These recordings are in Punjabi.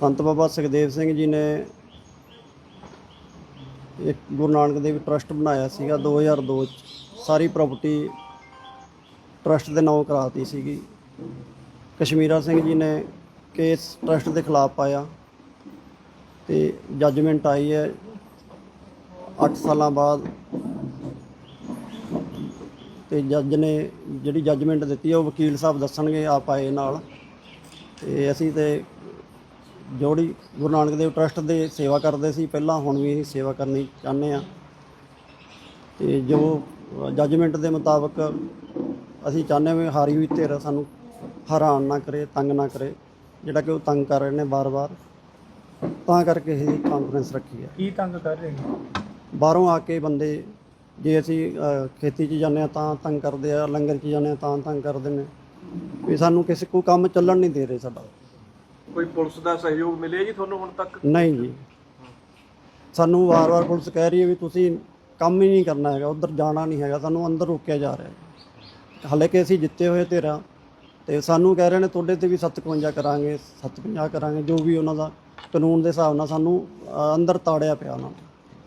ਸੰਤ ਬਾਬਾ ਸੁਖਦੇਵ ਸਿੰਘ ਜੀ ਨੇ ਇੱਕ ਗੁਰੂ ਨਾਨਕ ਦੇਵ ਟਰਸਟ ਬਣਾਇਆ ਸੀਗਾ 2002 ਚ। ਸਾਰੀ ਪ੍ਰਾਪਰਟੀ ਟਰਸਟ ਦੇ ਨਾਂ ਕਰਾਤੀ ਸੀਗੀ। ਕਸ਼ਮੀਰਾ ਸਿੰਘ ਜੀ ਨੇ ਕੇਸ ਟਰਸਟ ਦੇ ਖਿਲਾਫ ਪਾਇਆ ਤੇ ਜੱਜਮੈਂਟ ਆਈ ਹੈ। 8 ਸਾਲਾਂ ਬਾਅਦ ਤੇ ਜੱਜ ਨੇ ਜਿਹੜੀ ਜੱਜਮੈਂਟ ਦਿੱਤੀ ਹੈ ਉਹ ਵਕੀਲ ਸਾਹਿਬ ਦੱਸਣਗੇ, ਆਪ ਆਏ ਨਾਲ। ਤੇ ਅਸੀਂ ਤੇ ਜੋੜੀ ਗੁਰੂ ਨਾਨਕ ਦੇਵ ਟਰਸਟ ਦੇ ਸੇਵਾ ਕਰਦੇ ਸੀ ਪਹਿਲਾਂ ਹੁਣ ਵੀ ਸੇਵਾ ਕਰਨੀ ਚਾਹੁੰਦੇ ਆ ਤੇ ਜੋ ਜੱਜਮੈਂਟ ਦੇ ਮੁਤਾਬਕ ਅਸੀਂ ਚਾਹੁੰਦੇ ਹਾਂ ਵੀ ਹਾਰੀ ਹੋਈ ਧਿਰ ਸਾਨੂੰ ਹੈਰਾਨ ਨਾ ਕਰੇ ਤੰਗ ਨਾ ਕਰੇ ਜਿਹੜਾ ਕਿ ਉਹ ਤੰਗ ਕਰ ਰਹੇ ਨੇ ਬਾਰ-ਬਾਰ। ਤਾਂ ਕਰਕੇ ਇਹ ਕਾਨਫਰੰਸ ਰੱਖੀ ਹੈ। ਕੀ ਤੰਗ ਕਰ ਰਹੇ ਨੇ? ਬਾਹਰੋਂ ਆ ਕੇ ਬੰਦੇ ਜੇ ਅਸੀਂ ਅ, ਖੇਤੀ 'ਚ ਜਾਂਦੇ ਆ ਤਾਂ ਤੰਗ ਕਰਦੇ ਆ ਲੰਗਰ 'ਚ ਜਾਂਦੇ ਆ ਤਾਂ ਤੰਗ ਕਰਦੇ ਨੇ। ਵੀ ਸਾਨੂੰ ਕਿਸੇ ਕੋਈ ਕੰਮ ਚੱਲਣ ਨਹੀਂ ਦੇ ਰਹੇ ਸਾਡਾ। ਕੋਈ ਪੁਲਿਸ ਦਾ ਸਹਿਯੋਗ ਮਿਲਿਆ ਜੀ ਤੁਹਾਨੂੰ ਹੁਣ ਤੱਕ? ਨਹੀਂ ਜੀ। ਸਾਨੂੰ ਵਾਰ-ਵਾਰ ਪੁਲਿਸ ਕਹਿ ਰਹੀ ਹੈ ਵੀ ਤੁਸੀਂ ਕੰਮ ਹੀ ਨਹੀਂ ਕਰਨਾ ਹੈਗਾ ਉਧਰ ਜਾਣਾ ਨਹੀਂ ਹੈਗਾ ਸਾਨੂੰ ਅੰਦਰ ਰੋਕਿਆ ਜਾ ਰਿਹਾ ਹੈ। ਹਾਲੇ ਕਿ ਅਸੀਂ ਜਿੱਤੇ ਹੋਏ ਤੇਰਾ ਤੇ ਸਾਨੂੰ ਕਹਿ ਰਹੇ ਨੇ ਤੁਹਾਡੇ ਤੇ ਵੀ 57 ਕਰਾਂਗੇ 57 ਕਰਾਂਗੇ ਜੋ ਵੀ ਉਹਨਾਂ ਦਾ ਕਾਨੂੰਨ ਦੇ ਹਿਸਾਬ ਨਾਲ ਸਾਨੂੰ ਅ, ਅੰਦਰ ਤਾੜਿਆ ਪਿਆ ਉਹਨਾਂ ਨੇ।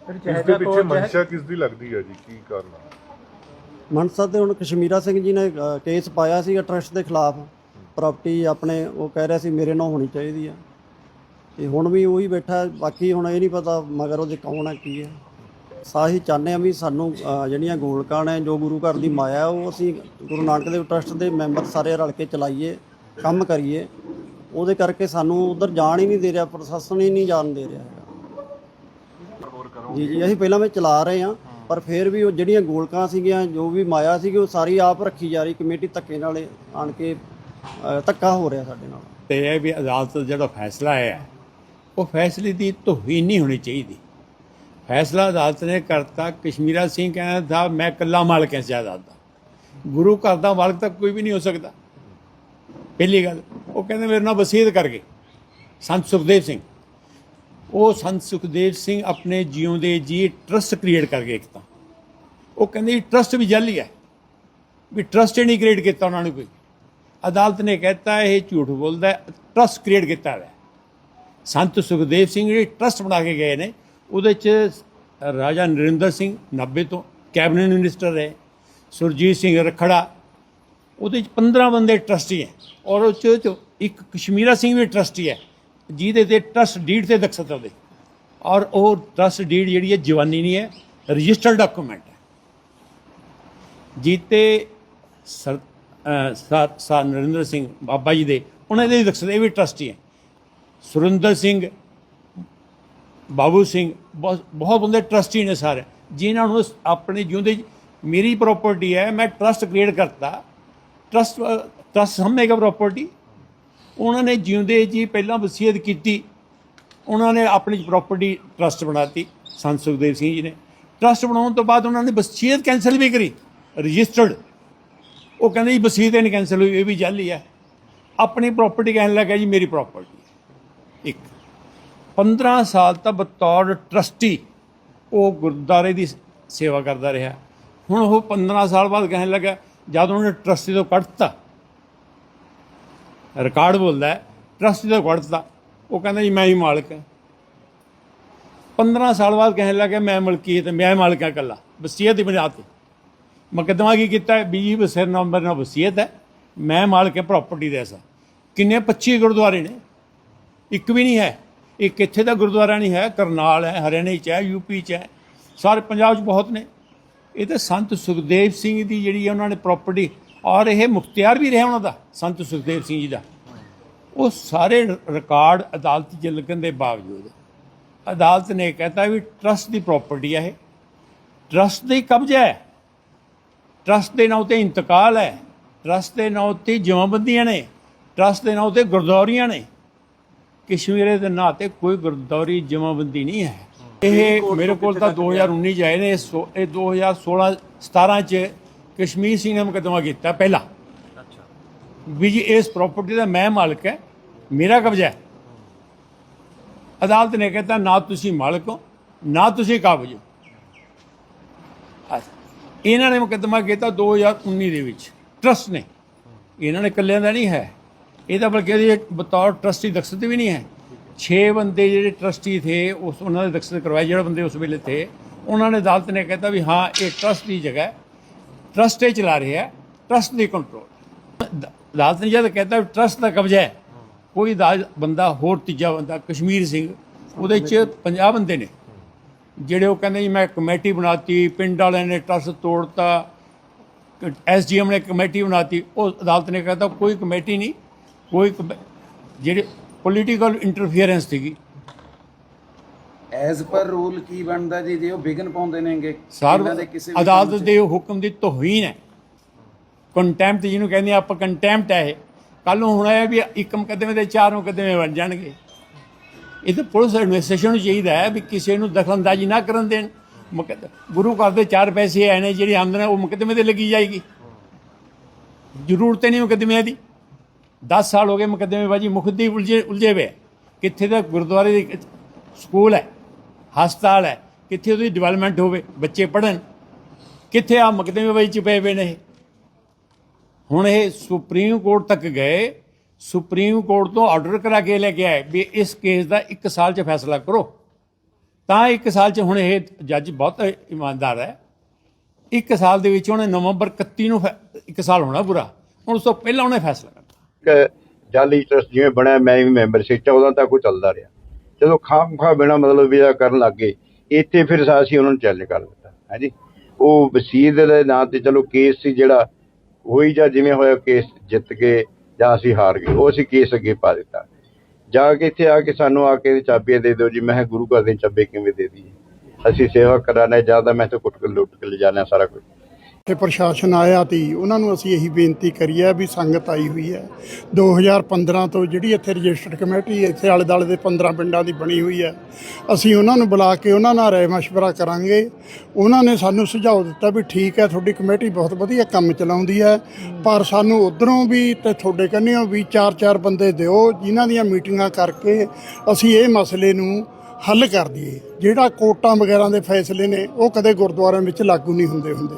ਫਿਰ ਇਸ ਦੇ ਪਿੱਛੇ ਮਨਸ਼ਾ ਕਿਸ ਦੀ ਲੱਗਦੀ ਹੈ ਜੀ? ਕੀ ਕਾਰਨ ਹੈ ਮਨਸਾ ਤੇ ਹੁਣ ਕਸ਼ਮੀਰਾ ਸਿੰਘ ਜੀ ਨੇ ਅ, ਕੇਸ ਪਾਇਆ ਸੀਗਾ ਟਰਸਟ ਦੇ ਖਿਲਾਫ। ਪ੍ਰਾਪਰਟੀ ਆਪਣੇ ਉਹ ਕਹਿ ਰਿਹਾ ਸੀ ਮੇਰੇ ਨਾਲ ਹੋਣੀ ਚਾਹੀਦੀ ਆ। ਤੇ ਹੁਣ ਵੀ ਉਹੀ ਬੈਠਾ ਬਾਕੀ ਹੁਣ ਇਹ ਨਹੀਂ ਪਤਾ ਮਗਰ ਉਹਦੇ ਕੌਣ ਹੈ ਕੀ ਹੈ ਸਾਹੀ ਚਾਹੁੰਦੇ ਆ ਵੀ ਸਾਨੂੰ ਅ, ਜਿਹੜੀਆਂ ਗੋਲਕਾਂ ਨੇ ਜੋ ਗੁਰੂ ਘਰ ਦੀ ਮਾਇਆ ਉਹ ਅਸੀਂ ਗੁਰੂ ਨਾਨਕ ਦੇਵ ਟਰਸਟ ਦੇ ਮੈਂਬਰ ਸਾਰੇ ਰਲ ਕੇ ਚਲਾਈਏ ਕੰਮ ਕਰੀਏ। ਉਹਦੇ ਕਰਕੇ ਸਾਨੂੰ ਉਧਰ ਜਾਣ ਹੀ ਨਹੀਂ ਦੇ ਰਿਹਾ ਪ੍ਰਸ਼ਾਸਨ ਹੀ ਨਹੀਂ ਜਾਣ ਦੇ ਰਿਹਾ ਹੈਗਾ। ਜੀ ਜੀ ਅਸੀਂ ਪਹਿਲਾਂ ਵਿੱਚ ਚਲਾ ਰਹੇ ਹਾਂ ਪਰ ਫਿਰ ਵੀ ਉਹ ਜਿਹੜੀਆਂ ਗੋਲਕਾਂ ਸੀਗੀਆਂ ਜੋ ਵੀ ਮਾਇਆ ਸੀਗੀ ਉਹ ਸਾਰੀ ਆਪ ਰੱਖੀ ਜਾ ਰਹੀ ਕਮੇਟੀ ਧੱਕੇ ਨਾਲ ਇਹ ਆਣ ਕੇ ਅ, ਧੱਕਾ ਹੋ ਰਿਹਾ ਸਾਡੇ ਨਾਲ। ਤੇ ਇਹ ਵੀ ਅਦਾਲਤ ਦਾ ਜਿਹੜਾ ਫੈਸਲਾ ਹੈ ਉਹ ਫੈਸਲੇ ਦੀ ਤੋਹੀਨ ਨਹੀਂ ਹੋਣੀ ਚਾਹੀਦੀ। ਫੈਸਲਾ ਅਦਾਲਤ ਨੇ ਕਰਤਾ। ਕਸ਼ਮੀਰਾ ਸਿੰਘ ਕਹਿੰਦਾ ਥਾ ਮੈਂ ਇਕੱਲਾ ਮਾਲਕ ਹਾਂ ਜਾਇਦਾਦ ਦਾ। ਗੁਰੂ ਘਰ ਦਾ ਮਾਲਕ ਤਾਂ ਕੋਈ ਵੀ ਨਹੀਂ ਹੋ ਸਕਦਾ। ਪਹਿਲੀ ਗੱਲ ਉਹ ਕਹਿੰਦੇ ਮੇਰੇ ਨਾਲ ਵਸੀਅਤ ਕਰ ਗਏ। ਸੰਤ ਸੁਖਦੇਵ ਸਿੰਘ। ਉਹ ਸੰਤ ਸੁਖਦੇਵ ਸਿੰਘ ਆਪਣੇ ਜਿਉਂਦੇ ਜੀ ਟਰਸਟ ਕ੍ਰੀਏਟ ਕਰ ਗਏ ਇੱਕ ਤਾਂ। ਉਹ ਕਹਿੰਦੇ ਟਰਸਟ ਵੀ ਜਾਲੀ ਹੈ। ਵੀ ਟਰਸਟ ਹੀ ਨਹੀਂ ਕ੍ਰੀਏਟ ਕੀਤਾ ਉਹਨਾਂ ਨੇ ਕੋਈ। ਅਦਾਲਤ ਨੇ ਕਹਿਤਾ, ਇਹ ਝੂਠ ਬੋਲਦਾ ਟਰਸਟ ਕ੍ਰੀਏਟ ਕੀਤਾ ਹੈ। ਸੰਤ ਸੁਖਦੇਵ ਸਿੰਘ ਜਿਹੜੇ ਟਰਸਟ ਬਣਾ ਕੇ ਗਏ ਨੇ, ਉਹਦੇ ਚ ਰਾਜਾ ਨਰਿੰਦਰ ਸਿੰਘ 90 ਤੋਂ ਕੈਬਨਿਟ ਮਿਨਿਸਟਰ ਹੈ ਸੁਰਜੀਤ ਸਿੰਘ ਰਖੜਾ, ਉਹਦੇ ਚ 15 ਬੰਦੇ ਟਰਸਟੀ ਹੈ। ਔਰ ਉਹ ਚ ਇੱਕ ਕਸ਼ਮੀਰਾ ਸਿੰਘ ਵੀ ਟਰਸਟੀ ਹੈ, ਜਿਹਦੇ ਤੇ ਟਰਸਟ ਡੀਡ ਤੇ ਦਖਤ ਉਹਦੇ। ਔਰ ਉਹ ਟਰਸਟ ਡੀਡ ਜਿਹੜੀ ਹੈ, ਜਵਾਨੀ ਨਹੀਂ ਹੈ ਰਜਿਸਟਰਡ ਡਾਕੂਮੈਂਟ ਹੈ। ਜੀਤੇ ਸਰ ਨਰਿੰਦਰ ਸਿੰਘ ਬਾਬਾ ਜੀ ਦੇ। ਉਹਨਾਂ ਦੇ ਦਖਤ ਇਹ ਵੀ ਟਰਸਟੀ ਹੈ। ਸੁਰਿੰਦਰ ਸਿੰਘ, ਬਾਬੂ ਸਿੰਘ, ਬਹੁਤ ਬਹੁਤ ਬੰਦੇ ਟਰਸਟੀ ਨੇ ਸਾਰੇ। ਜਿਨ੍ਹਾਂ ਨੂੰ ਆਪਣੇ ਜਿਉਂਦੇ ਮੇਰੀ ਪ੍ਰਾਪਰਟੀ ਹੈ, ਮੈਂ ਟਰਸਟ ਕ੍ਰੀਏਟ ਕਰਤਾ। ਟਰਸਟ ਟਰਸਟ ਸਮਝੇਗਾ ਪ੍ਰਾਪਰਟੀ ਉਹਨਾਂ ਨੇ ਜਿਉਂਦੇ ਜੀ ਪਹਿਲਾਂ ਵਸੀਅਤ ਕੀਤੀ। ਉਹਨਾਂ ਨੇ ਆਪਣੀ ਪ੍ਰਾਪਰਟੀ ਟਰਸਟ ਬਣਾਤੀ, ਸੰਤ ਸੁਖਦੇਵ ਸਿੰਘ ਜੀ ਨੇ। ਟਰਸਟ ਬਣਾਉਣ ਤੋਂ ਬਾਅਦ ਉਹਨਾਂ ਨੇ ਵਸੀਅਤ ਕੈਂਸਲ ਵੀ ਕਰੀ ਰਜਿਸਟਰਡ ਉਹ ਕਹਿੰਦੇ ਜੀ ਵਸੀਅਤ ਹੀ ਨਹੀਂ ਕੈਂਸਲ ਹੋਈ, ਇਹ ਵੀ ਜਾਲੀ ਹੈ ਆਪਣੀ ਪ੍ਰਾਪਰਟੀ ਕਹਿਣ ਲੱਗਾ ਜੀ, ਮੇਰੀ ਪ੍ਰਾਪਰਟੀ ਇੱਕ। 15 ਸਾਲ ਤਾਂ ਬਤੌਰ ਟਰਸਟੀ ਉਹ ਗੁਰਦਾਰੇ ਦੀ ਸੇਵਾ ਕਰਦਾ ਰਿਹਾ। ਹੁਣ ਉਹ 15 ਸਾਲ ਬਾਅਦ ਕਹਿਣ ਲੱਗਾ, ਜਦ ਉਹਨੇ ਟਰਸਟੀ ਤੋਂ ਕੱਢਤਾ ਰਿਕਾਰਡ ਬੋਲਦਾ ਹੈ ਟਰਸਟੀ ਤੋਂ ਕੱਢਤਾ, ਉਹ ਕਹਿੰਦਾ ਜੀ, ਮੈਂ ਹੀ ਮਾਲਕ ਹਾਂ। 15 ਸਾਲ ਬਾਅਦ ਕਹਿਣ ਲੱਗਾ, ਮੈਂ ਮਲਕੀਅਤ, ਮੈਂ ਮਾਲਕ ਹਾਂ ਇਕੱਲਾ। ਵਸੀਅਤ ਹੀ ਬੁਨਿਆਦ ਤੇ। ਮੁਕੱਦਮਾ ਕੀ ਕੀਤਾ ਹੈ? ਬੀਜੀ ਬਸਰ ਨੰਬਰ ਨਾਲ ਵਸੀਅਤ ਹੈ। ਮੈਂ ਮਾਲਕ ਹਾਂ ਪ੍ਰਾਪਰਟੀ ਦਾ ਐਸਾ। ਕਿੰਨੇ? 25 ਗੁਰਦੁਆਰੇ ਨੇ। ਇੱਕ ਵੀ ਨਹੀਂ ਹੈ। ਇਹ ਕਿੱਥੇ ਦਾ ਗੁਰਦੁਆਰਾ ਨਹੀਂ ਹੈ। ਕਰਨਾਲ ਹੈ, ਹਰਿਆਣੇ ਚ ਹੈ ਯੂਪੀ ਚ ਹੈ। ਸਾਰੇ ਪੰਜਾਬ ਚ ਬਹੁਤ ਨੇ। ਇਹ ਤਾਂ ਸੰਤ ਸੁਖਦੇਵ ਸਿੰਘ ਦੀ ਜਿਹੜੀ ਹੈ, ਉਹਨਾਂ ਨੇ ਪ੍ਰਾਪਰਟੀ ਔਰ ਇਹ ਮੁਖਤਿਆਰ ਵੀ ਰਿਹਾ ਉਹਨਾਂ ਦਾ, ਸੰਤ ਸੁਖਦੇਵ ਸਿੰਘ ਜੀ ਦਾ। ਉਹ ਸਾਰੇ ਰਿਕਾਰਡ ਅਦਾਲਤ 'ਚ ਲੱਗਣ ਦੇ ਬਾਵਜੂਦ ਅਦਾਲਤ ਨੇ ਕਹਤਾ ਵੀ ਟਰਸਟ ਦੀ ਪ੍ਰਾਪਰਟੀ ਹੈ ਇਹ। ਟਰਸਟ ਹੀ ਕਬਜ਼ਾ ਹੈ। ਟਰਸਟ ਦੇ ਨਾਂ ਤੇ ਇੰਤਕਾਲ ਹੈ ਟਰਸਟ ਦੇ ਨਾਂ ਤੇ ਜਮਾਬੰਦੀਆਂ ਨੇ ਟਰਸਟ ਦੇ ਨਾਂ ਤੇ ਗੁਰਦੌਰੀਆਂ ਨੇ। ਕਸ਼ਮੀਰੇ ਦੇ ਨਾਂ ਤੇ ਕੋਈ ਗੁਰਦੌਰੀ ਜਮਾਬੰਦੀ ਨਹੀਂ ਹੈ। ਇਹ ਮੇਰੇ ਕੋਲ ਤਾਂ 2019 ਚ ਆਏ ਨੇ ਇਹ 2016 17 ਚ ਕਸ਼ਮੀਰ ਸਿੰਘ ਨੇ ਮੁਕੱਦਮਾ ਕੀਤਾ ਪਹਿਲਾ। ਅੱਛਾ। ਵੀ ਜੀ ਇਸ ਪ੍ਰਾਪਰਟੀ ਦਾ ਮੈਂ ਮਾਲਕ ਹੈ ਮੇਰਾ ਕਬਜ਼ਾ ਹੈ। ਅਦਾਲਤ ਨੇ ਕਹਿੰਦਾ ਨਾ ਤੁਸੀਂ ਮਾਲਕ ਹੋ ਨਾ ਤੁਸੀਂ ਕਾਬਜ ਹੋ। ਇਹਨਾਂ ਨੇ ਮੁਕੱਦਮਾ ਕੀਤਾ 2019 ਦੇ ਵਿੱਚ। ਟਰਸਟ ਨੇ। ਇਹਨਾਂ ਨੇ ਇਕੱਲਿਆਂ ਦਾ ਨਹੀਂ ਹੈ। ਇਹ ਤਾਂ ਬਲਕਿ ਇਹਦੀ ਬਤੌਰ ਟਰਸਟੀ ਦਖਸ਼ਤ ਵੀ ਨਹੀਂ ਹੈ। 6 ਬੰਦੇ ਜਿਹੜੇ ਟਰਸਟੀ ਥੇ, ਉਸ ਉਹਨਾਂ ਦੇ ਦਖਸ਼ਤ ਕਰਵਾਏ। ਜਿਹੜੇ ਬੰਦੇ ਉਸ ਵੇਲੇ ਥੇ, ਉਹਨਾਂ ਨੇ ਅਦਾਲਤ ਨੇ ਕਹਿਤਾ ਵੀ ਹਾਂ, ਇਹ ਟਰਸਟ ਦੀ ਜਗ੍ਹਾ ਹੈ। ਟਰਸਟ ਇਹ ਚਲਾ ਰਿਹਾ ਹੈ। ਟਰਸਟ ਦੀ ਕੰਟਰੋਲ ਅਦਾਲਤ ਨੇ ਜਦ ਕਹਿਤਾ ਵੀ ਟਰਸਟ ਦਾ ਕਬਜ਼ਾ ਹੈ, ਕੋਈ ਅਦਾਲਤ ਬੰਦਾ ਹੋਰ ਤੀਜਾ ਬੰਦਾ, ਕਸ਼ਮੀਰ ਸਿੰਘ, ਉਹਦੇ ਚ 50 ਬੰਦੇ ਨੇ। ਜਿਹੜੇ ਉਹ ਕਹਿੰਦੇ ਜੀ ਮੈਂ ਕਮੇਟੀ ਬਣਾਤੀ ਪਿੰਡ ਵਾਲਿਆਂ ਨੇ ਟਰਸਟ ਤੋੜਤਾ ਐਸਡੀਐਮ ਨੇ ਕਮੇਟੀ ਬਣਾਤੀ ਉਹ ਅਦਾਲਤ ਨੇ ਕਹਿਤਾ ਕੋਈ ਕਮੇਟੀ ਨਹੀਂ ਕੋਈ ਜਿਹੜੇ ਪੋਲੀਟੀਕਲ ਇੰਟਰਫੀਅਰੈਂਸ ਸੀਗੀ। ਐਜ਼ ਪਰ ਰੂਲ ਕੀ ਬਣਦਾ ਜੀ? ਜੇ ਉਹ ਵਿਗਨ ਪਾਉਂਦੇ ਨੇਗੇ ਇਹਨਾਂ ਦੇ ਕਿਸੇ ਅਦਾਲਤ। ਦੇ ਹੁਕਮ ਦੀ ਤੋਹੀਨ ਹੈ। ਕੰਟੈਂਪਟ ਜਿਹਨੂੰ ਕਹਿੰਦੇ ਆਪਾਂ ਕੰਟੈਂਪਟ ਹੈ ਇਹ। ਕੱਲ ਨੂੰ ਹੋਣਾ ਹੈ ਵੀ ਇੱਕ ਮੁਕੱਦਮੇ ਦੇ ਚਾਰ ਮੁਕੱਦਮੇ ਬਣ ਜਾਣਗੇ। ਇਹ ਤਾਂ ਪੁਲਿਸ ਐਡਮਿਨਿਸਟ੍ਰੇਸ਼ਨ ਨੂੰ ਚਾਹੀਦਾ ਹੈ ਵੀ ਕਿਸੇ ਨੂੰ ਦਖਲਅੰਦਾਜ਼ੀ ਨਾ ਕਰਨ ਦੇਣ। ਮੁਕੱਦ- ਗੁਰੂ ਘਰ ਦੇ ਚਾਰ ਪੈਸੇ ਆਏ ਨੇ, ਜਿਹੜੀ ਆਮਦਨ ਉਹ ਮੁਕੱਦਮੇ ਤੇ ਲੱਗੀ ਜਾਏਗੀ। ਜ਼ਰੂਰਤ ਨਹੀਂ ਮੁਕੱਦਮਿਆਂ ਦੀ। 10 ਸਾਲ ਹੋ ਗਏ ਮੁਕੱਦਮੇਬਾਜ਼ੀ ਮੁਖਦੀ ਉਲਝੇ ਉਲਝੇ ਹੋਏ ਕਿੱਥੇ ਦਾ ਗੁਰਦੁਆਰੇ ਦੀ ਸਕੂਲ ਹੈ, ਹਸਪਤਾਲ ਹੈ, ਕਿੱਥੇ ਉਹਦੀ ਡਿਵੈਲਪਮੈਂਟ ਹੋਵੇ, ਬੱਚੇ ਪੜਨ ਕਿੱਥੇ ਆ ਮੁਕੱਦਮੇਬਾਜ਼ੀ ਚ ਪਏ ਹੋਏ ਨੇ ਇਹ? ਹੁਣ ਇਹ ਸੁਪਰੀਮ ਕੋਰਟ ਤੱਕ ਗਏ ਸੁਪਰੀਮ ਕੋਰਟ ਤੋਂ ਆਰਡਰ ਕਰਾ ਕੇ ਲੈ ਕੇ ਆਏ ਵੀ ਇਸ ਕੇਸ ਦਾ 1 ਸਾਲ ਚ ਫੈਸਲਾ ਕਰੋ। ਤਾਂ 1 ਸਾਲ ਚ ਹੁਣ ਇਹ ਜੱਜ ਬਹੁਤ ਇਮਾਨਦਾਰ ਹੈ। 1 ਸਾਲ ਦੇ ਵਿੱਚ ਉਹਨੇ ਨਵੰਬਰ 31 ਨੂੰ 1 ਸਾਲ ਹੋਣਾ ਪੂਰਾ। ਹੁਣ ਉਸ ਤੋਂ ਪਹਿਲਾਂ ਉਹਨੇ ਫੈਸਲਾ ਕਰਨਾ ਇੱਕ ਜਾਲੀ ਟਰਸਟ ਜਿਵੇਂ ਬਣਿਆ, ਮੈਂ ਵੀ ਮੈਂਬਰ ਸੀ 14 ਤੱਕ ਉਹ ਚੱਲਦਾ ਰਿਹਾ। ਜਦੋਂ ਖਾਮ ਖਾ ਬਿਨਾ ਮਤਲਬ ਵੀ ਕਰਨ ਲੱਗ ਗਏ, ਇੱਥੇ ਫਿਰ ਅਸੀਂ ਉਹਨਾਂ ਨੂੰ ਚੈਲੰਜ ਕਰ ਦਿੱਤਾ ਹਾਂਜੀ ਉਹ ਵਸੀਰ ਦੇ ਨਾਂ ਤੇ ਚਲੋ ਕੇਸ ਸੀ ਜਿਹੜਾ, ਹੋਈ ਜਾਂ ਜਿਵੇਂ ਹੋਇਆ, ਕੇਸ ਜਿੱਤ ਕੇ ਜਾਂ ਅਸੀਂ ਹਾਰ ਗਏ, ਉਹ ਅਸੀਂ ਕੇਸ ਅੱਗੇ ਪਾ ਦਿੱਤਾ। ਜਾ ਕੇ ਇੱਥੇ ਆ ਕੇ ਸਾਨੂੰ ਆ ਕੇ ਚਾਬੀਆਂ ਦੇ ਦਿਓ ਜੀ, ਮੈਂ ਗੁਰੂ ਘਰ ਦੇ ਚਾਬੇ ਕਿਵੇਂ ਦੇ ਦਈਏ? ਅਸੀਂ ਸੇਵਾ ਕਰਾਣਾ ਜ਼ਿਆਦਾ ਮੈਂ ਤਾਂ ਕੁੱਟ ਕੇ ਲੁੱਟ ਕੇ ਲੈ ਜਾਣਾ ਸਾਰਾ ਕੁਝ ਤੇ ਪ੍ਰਸ਼ਾਸਨ ਆਇਆ ਤੀ, ਉਹਨਾਂ ਨੂੰ ਅਸੀਂ ਇਹੀ ਬੇਨਤੀ ਕਰੀ ਹੈ ਵੀ ਸੰਗਤ ਆਈ ਹੋਈ ਹੈ। 2015 ਤੋਂ ਜਿਹੜੀ ਇੱਥੇ ਰਜਿਸਟਰਡ ਕਮੇਟੀ, ਇੱਥੇ ਆਲੇ ਦਾਲੇ ਦੇ 15 ਪਿੰਡਾਂ ਦੀ ਬਣੀ ਹੋਈ ਹੈ, ਅਸੀਂ ਉਹਨਾਂ ਨੂੰ ਬੁਲਾ ਕੇ ਉਹਨਾਂ ਨਾਲ ਰਾਏ ਮਸ਼ਵਰਾ ਕਰਾਂਗੇ। ਉਹਨਾਂ ਨੇ ਸਾਨੂੰ ਸੁਝਾਅ ਦਿੱਤਾ ਵੀ ਠੀਕ ਹੈ, ਤੁਹਾਡੀ ਕਮੇਟੀ ਬਹੁਤ ਵਧੀਆ ਕੰਮ ਚਲਾਉਂਦੀ ਹੈ, ਪਰ ਸਾਨੂੰ ਉਧਰੋਂ ਵੀ ਤੇ ਤੁਹਾਡੇ ਕੰਨਿਓ ਵੀ ਚਾਰ ਚਾਰ ਬੰਦੇ ਦਿਓ, ਜਿਨ੍ਹਾਂ ਦੀਆਂ ਮੀਟਿੰਗਾਂ ਕਰਕੇ ਅਸੀਂ ਇਹ ਮਸਲੇ ਨੂੰ ਹੱਲ ਕਰ ਦਈਏ। ਜਿਹੜਾ ਕੋਟਾਂ ਵਗੈਰਾ ਦੇ ਫੈਸਲੇ ਨੇ, ਉਹ ਕਦੇ ਗੁਰਦੁਆਰਿਆਂ ਵਿੱਚ ਲਾਗੂ ਨਹੀਂ ਹੁੰਦੇ ਹੁੰਦੇ।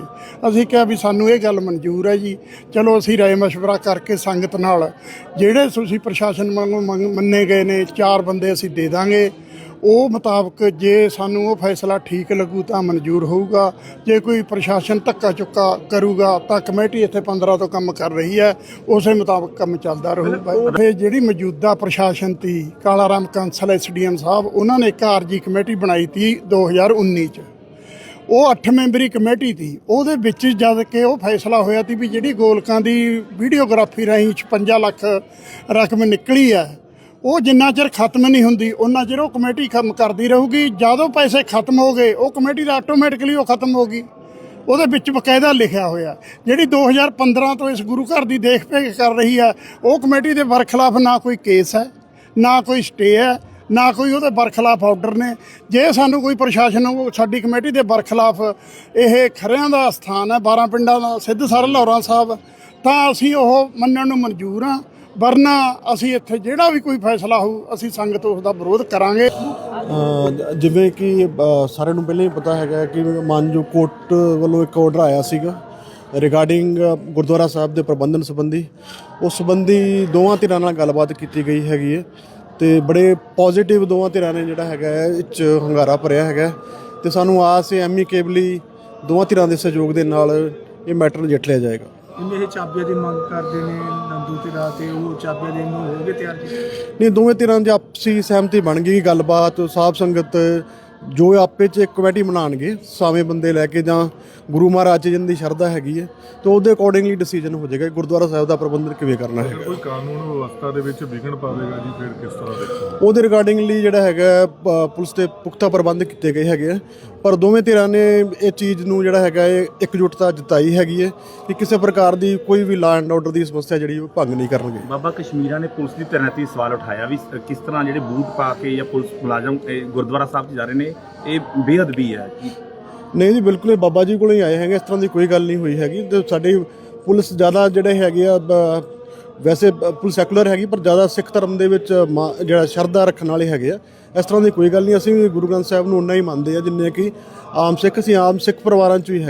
ਅਸੀਂ ਕਿਹਾ ਵੀ ਸਾਨੂੰ ਇਹ ਗੱਲ ਮਨਜ਼ੂਰ ਹੈ ਜੀ, ਚਲੋ ਅਸੀਂ ਰਾਏ ਮਸ਼ਵਰਾ ਕਰਕੇ ਸੰਗਤ ਨਾਲ, ਜਿਹੜੇ ਤੁਸੀਂ ਪ੍ਰਸ਼ਾਸਨ ਵਾਂਗੂ ਮੰਗ- ਮੰਨੇ ਗਏ ਨੇ, ਚਾਰ ਬੰਦੇ ਅਸੀਂ ਦੇ ਦਾਂਗੇ। ਉਹ ਮੁਤਾਬਕ ਜੇ ਸਾਨੂੰ ਉਹ ਫੈਸਲਾ ਠੀਕ ਲੱਗੂ ਤਾਂ ਮਨਜ਼ੂਰ ਹੋਊਗਾ। ਜੇ ਕੋਈ ਪ੍ਰਸ਼ਾਸਨ ਧੱਕਾ ਚੁੱਕਾ ਕਰੂਗਾ ਤਾਂ ਕਮੇਟੀ ਇੱਥੇ 15 ਤੋਂ ਕੰਮ ਕਰ ਰਹੀ ਹੈ। ਉਸੇ ਮੁਤਾਬਕ ਕੰਮ ਚੱਲਦਾ ਰਹੂਗਾ ਫਿਰ ਜਿਹੜੀ ਮੌਜੂਦਾ ਪ੍ਰਸ਼ਾਸਨ ਤੀ ਕਾਲਾ ਰਾਮ ਕੰਸਲ ਐਸਡੀਐਮ ਸਾਹਿਬ, ਉਹਨਾਂ ਨੇ ਇੱਕ ਆਰਜੀ ਕਮੇਟੀ ਬਣਾਈ ਤੀ 2019 ਚ। ਉਹ 8 ਮੈਂਬਰੀ ਕਮੇਟੀ ਤੀ। ਉਹਦੇ ਵਿੱਚ ਜਦ ਕਿ ਉਹ ਫੈਸਲਾ ਹੋਇਆ ਤੀ ਵੀ ਜਿਹੜੀ ਗੋਲਕਾਂ ਦੀ ਵੀਡੀਓਗ੍ਰਾਫੀ ਰਾਹੀਂ 56 ਲੱਖ ਰਕਮ ਨਿਕਲੀ ਹੈ ਉਹ ਜਿੰਨਾ ਚਿਰ ਖਤਮ ਨਹੀਂ ਹੁੰਦੀ, ਉਹਨਾਂ ਚਿਰ ਉਹ ਕਮੇਟੀ ਕੰਮ ਕਰਦੀ ਰਹੂਗੀ। ਜਦੋਂ ਪੈਸੇ ਖਤਮ ਹੋ ਗਏ, ਉਹ ਕਮੇਟੀ ਦਾ ਆਟੋਮੈਟਿਕਲੀ ਉਹ ਖਤਮ ਹੋ ਗਈ। ਉਹਦੇ ਵਿੱਚ ਬਕਾਇਦਾ ਲਿਖਿਆ ਹੋਇਆ। ਜਿਹੜੀ 2015 ਤੋਂ ਇਸ ਗੁਰੂ ਘਰ ਦੀ ਦੇਖਭੇਖ ਕਰ ਰਹੀ ਹੈ ਉਹ ਕਮੇਟੀ ਦੇ ਵਰਖਲਾਫ ਨਾ ਕੋਈ ਕੇਸ ਹੈ, ਨਾ ਕੋਈ ਸਟੇ ਹੈ, ਨਾ ਕੋਈ ਉਹਦੇ ਬਰਖਲਾਫ ਆਰਡਰ ਨੇ। ਜੇ ਸਾਨੂੰ ਕੋਈ ਪ੍ਰਸ਼ਾਸਨ ਸਾਡੀ ਕਮੇਟੀ ਦੇ ਬਰਖਲਾਫ ਇਹ ਖਰਿਆਂ ਦਾ ਸਥਾਨ ਹੈ 12 ਪਿੰਡਾਂ ਦਾ, ਸਿੱਧ ਸਰ ਲੌਰਾ ਸਾਹਿਬ, ਤਾਂ ਅਸੀਂ ਉਹ ਮੰਨਣ ਨੂੰ ਮਨਜ਼ੂਰ ਹਾਂ। ਵਰਨਾ ਅਸੀਂ ਇੱਥੇ ਜਿਹੜਾ ਵੀ ਕੋਈ ਫੈਸਲਾ ਹੋਊ, ਅਸੀਂ ਸੰਗਤ ਉਸ ਦਾ ਵਿਰੋਧ ਕਰਾਂਗੇ। ਜਿਵੇਂ ਕਿ ਸਾਰਿਆਂ ਨੂੰ ਪਹਿਲਾਂ ਹੀ ਪਤਾ ਹੈਗਾ ਕਿ ਮਾਨਜੋ ਕੋਰਟ ਵੱਲੋਂ ਇੱਕ ਆਰਡਰ ਆਇਆ ਸੀਗਾ ਰਿਗਾਰਡਿੰਗ ਗੁਰਦੁਆਰਾ ਸਾਹਿਬ ਦੇ ਪ੍ਰਬੰਧਨ ਸੰਬੰਧੀ। ਉਸ ਸੰਬੰਧੀ ਦੋਵਾਂ ਧਿਰਾਂ ਨਾਲ ਗੱਲਬਾਤ ਕੀਤੀ ਗਈ ਹੈਗੀ ਹੈ ਤੇ ਬੜੇ ਪੋਜ਼ਿਟਿਵ ਦੋਵਾਂ ਧਿਰਾਂ ਨੇ ਜਿਹੜਾ ਹੈਗਾ ਹੈ, ਇਹ 'ਚ ਹੰਗਾਰਾ ਭਰਿਆ ਹੈਗਾ ਤੇ ਸਾਨੂੰ ਆਸ ਹੈ ਐਮੀਕੇਬਲੀ ਦੋਵਾਂ ਧਿਰਾਂ ਦੇ ਸਹਿਯੋਗ ਦੇ ਨਾਲ ਇਹ ਮੈਟਰ ਨਜਿੱਠ ਲਿਆ ਜਾਏਗਾ। ਜਿਵੇਂ ਇਹ ਚਾਬੀਆਂ ਦੀ ਮੰਗ ਕਰਦੇ ਨੇ ਨੰਦੂ ਤੇ ਰਾਤ ਤੇ ਉਹ ਚਾਬੀਆਂ ਦੇਣ ਨੂੰ ਹੋਗੇ ਤਿਆਰ? ਜੀ ਨਹੀਂ ਦੋਵੇਂ ਧਿਰਾਂ ਦੀ ਆਪਸੀ ਸਹਿਮਤੀ ਬਣ ਗਈ ਗੱਲਬਾਤ ਸਾਧ ਸੰਗਤ ਜੋ ਆਪੇ ਚ ਇੱਕ ਕਮੇਟੀ ਬਣਾਣਗੇ ਸਾਵੇਂ ਬੰਦੇ ਲੈ ਕੇ ਜਾਂ ਗੁਰੂ ਮਹਾਰਾਜ ਜੀ ਦੀ ਸ਼ਰਧਾ ਹੈਗੀ ਹੈ ਤੇ ਉਹਦੇ ਅਕੋਰਡਿੰਗਲੀ ਡਿਸੀਜਨ ਹੋ ਜਾਏਗਾ ਗੁਰਦੁਆਰਾ ਸਾਹਿਬ ਦਾ ਪ੍ਰਬੰਧਨ ਕਿਵੇਂ ਕਰਨਾ ਹੈਗਾ। ਕੋਈ ਕਾਨੂੰਨ ਵਿਵਸਥਾ ਦੇ ਵਿੱਚ ਵਿਘਨ ਪਾਵੇਗਾ ਜੀ ਫਿਰ ਕਿਸ ਤਰ੍ਹਾਂ ਦੇਖੋ? ਉਹਦੇ ਰਿਗਾਰਡਿੰਗਲੀ ਜਿਹੜਾ ਹੈਗਾ ਪੁਲਿਸ ਦੇ ਪੁਖਤਾ ਪ੍ਰਬੰਧ ਕੀਤੇ ਗਏ ਹੈਗੇ ਆ। ਪਰ ਦੋਵੇਂ ਧਿਰਾਂ ਨੇ ਇਹ ਚੀਜ਼ ਨੂੰ ਜਿਹੜਾ ਹੈਗਾ ਇਹ ਇਕਜੁੱਟਤਾ ਜਤਾਈ ਹੈਗੀ ਹੈ ਕਿ ਕਿਸੇ ਪ੍ਰਕਾਰ ਦੀ ਕੋਈ ਵੀ ਲਾਅ ਐਂਡ ਆਰਡਰ ਦੀ ਸਮੱਸਿਆ ਜਿਹੜੀ ਉਹ ਭੰਗ ਨਹੀਂ ਕਰਨਗੇ। ਬਾਬਾ ਕਸ਼ਮੀਰਾ ਨੇ ਪੁਲਿਸ ਦੀ ਤੈਨਾਤੀ ਸਵਾਲ ਉਠਾਇਆ ਵੀ ਕਿਸ ਤਰ੍ਹਾਂ ਜਿਹੜੇ ਬੂਟ ਪਾ ਕੇ ਜਾਂ ਪੁਲਿਸ ਮੁਲਾਜ਼ਮ ਗੁਰਦੁਆਰਾ ਸਾਹਿਬ 'ਚ ਜਾ ਰਹੇ ਨੇ ਇਹ ਬੇਅਦਬੀ ਹੈ। ਨਹੀਂ ਜੀ ਬਿਲਕੁਲ ਬਾਬਾ ਜੀ ਕੋਲੋਂ ਹੀ ਆਏ ਹੈਗੇ ਇਸ ਤਰ੍ਹਾਂ ਦੀ ਕੋਈ ਗੱਲ ਨਹੀਂ ਹੋਈ ਹੈਗੀ। ਤੇ ਸਾਡੀ ਪੁਲਿਸ ਜ਼ਿਆਦਾ ਜਿਹੜੇ ਹੈਗੇ ਆ ਵੈਸੇ ਪੁਲ ਸੈਕੂਲਰ ਹੈਗੀ, ਪਰ ਜ਼ਿਆਦਾ ਸਿੱਖ ਧਰਮ ਦੇ ਵਿੱਚ ਮਾ- ਜਿਹੜਾ ਸ਼ਰਧਾ ਰੱਖਣ ਵਾਲੇ ਹੈਗੇ ਆ। ਇਸ ਤਰ੍ਹਾਂ ਦੀ ਕੋਈ ਗੱਲ ਨਹੀਂ, ਅਸੀਂ ਵੀ ਗੁਰੂ ਗ੍ਰੰਥ ਸਾਹਿਬ ਨੂੰ ਉਨਾ ਹੀ ਮੰਨਦੇ ਆ, ਜਿੰਨੇ ਕਿ ਆਮ ਸਿੱਖ ਅਸੀਂ ਆਮ ਸਿੱਖ ਪਰਿਵਾਰਾਂ 'ਚ ਵੀ ਹੈਗੇ